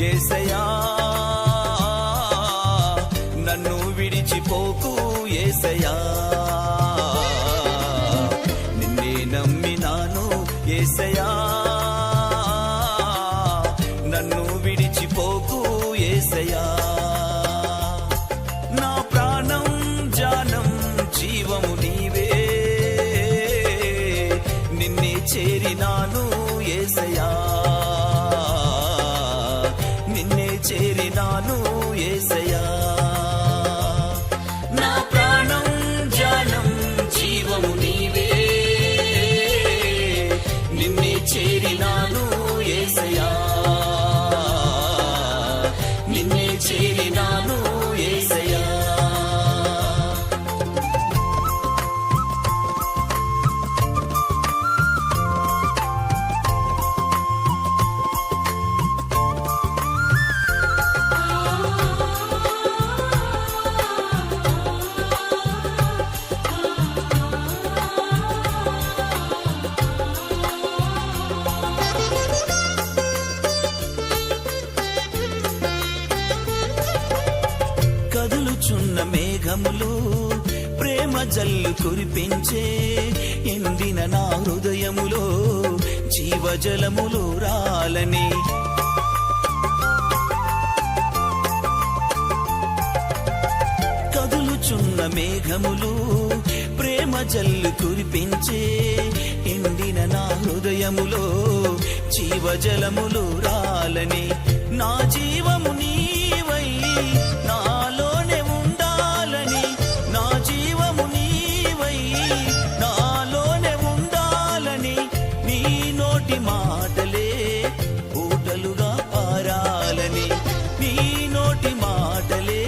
ఏసయా చేరినాను ఏసయా కదులుచున్న మేఘములు ప్రేమ జల్లు కురిపించే ఎందిన నా హృదయములో జీవజలములు రాలని. కదులుచున్న మేఘములు ప్రేమ జల్లు కురిపించే ఎండిన నా హృదయములో జీవజలములు రాలని. నా జీవము నీ నోటి మాటలే ఊటలుగా పారాలని. నీ నోటి మాటలే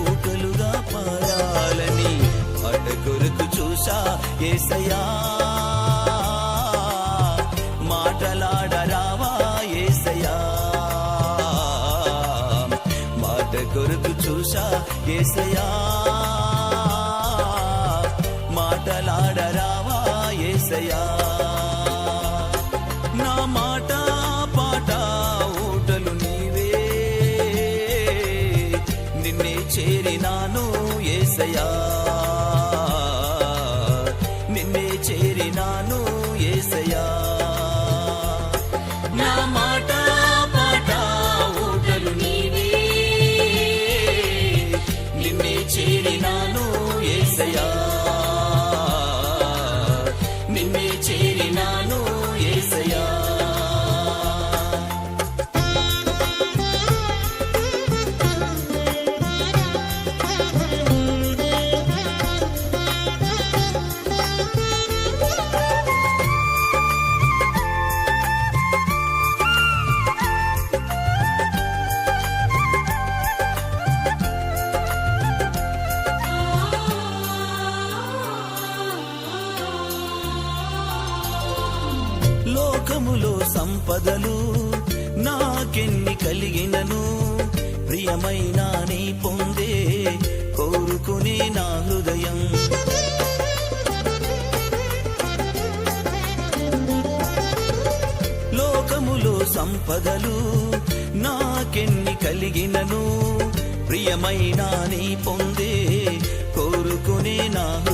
ఊటలుగా పారాలని. అట చూసా ఏసయా మాటలాడరావా ఏసయా మాట కొరకు చూసా ఏసయా మాటలాడరావా ఏసయా చేరినాను ఏసయా ప్రభులో సంపదలు నాకెన్ని కలిగినను? ప్రియమైన నీ పొందే కోరుకునే నా హృదయం. లోకములో సంపదలు నాకెన్ని కలిగినను? ప్రియమైన నీ పొందే కోరుకునే నా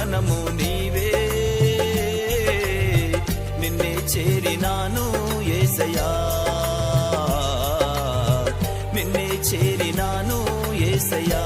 ఘనము నీవే. నిన్నే చేరినాను ఏసయా నిన్నే చేరినాను ఏసయా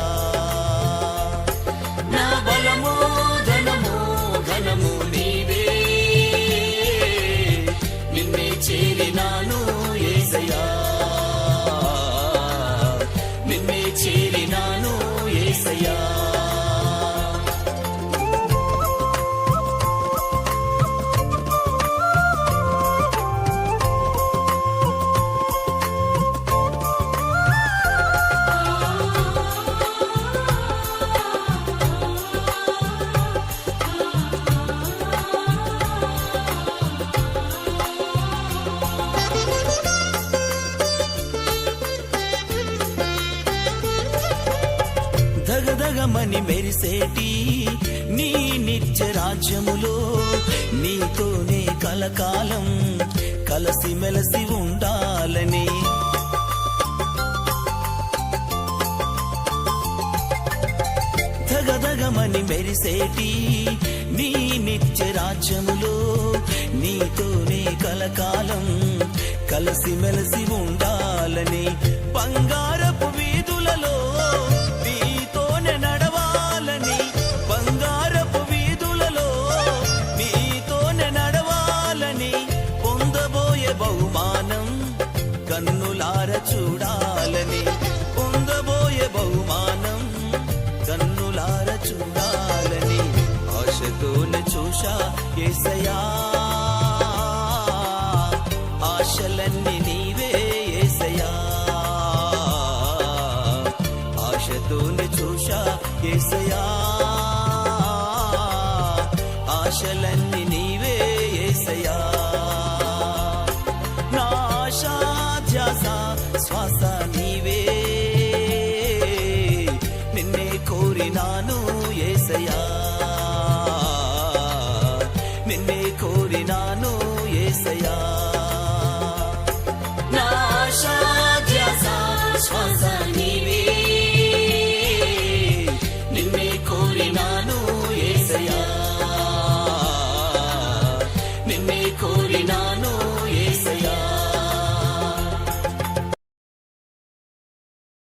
దగదగమని మెరిసేటి నీ నిత్య రాజ్యములో నీతోనే కలకాలం కలసి మెలసి ఉండాలని. ధగధగమని మెరిసేటి నీ నిత్య రాజ్యములో నీతోనే కలకాలం కలసి మెలసి ఉండాలని. బంగారపు ఆశతోనే చూశా ఏసయా ఆశలన్నీ నీవే ఏసయా ఆశతోనే చూశా ఏసయా ఆశలన్నీ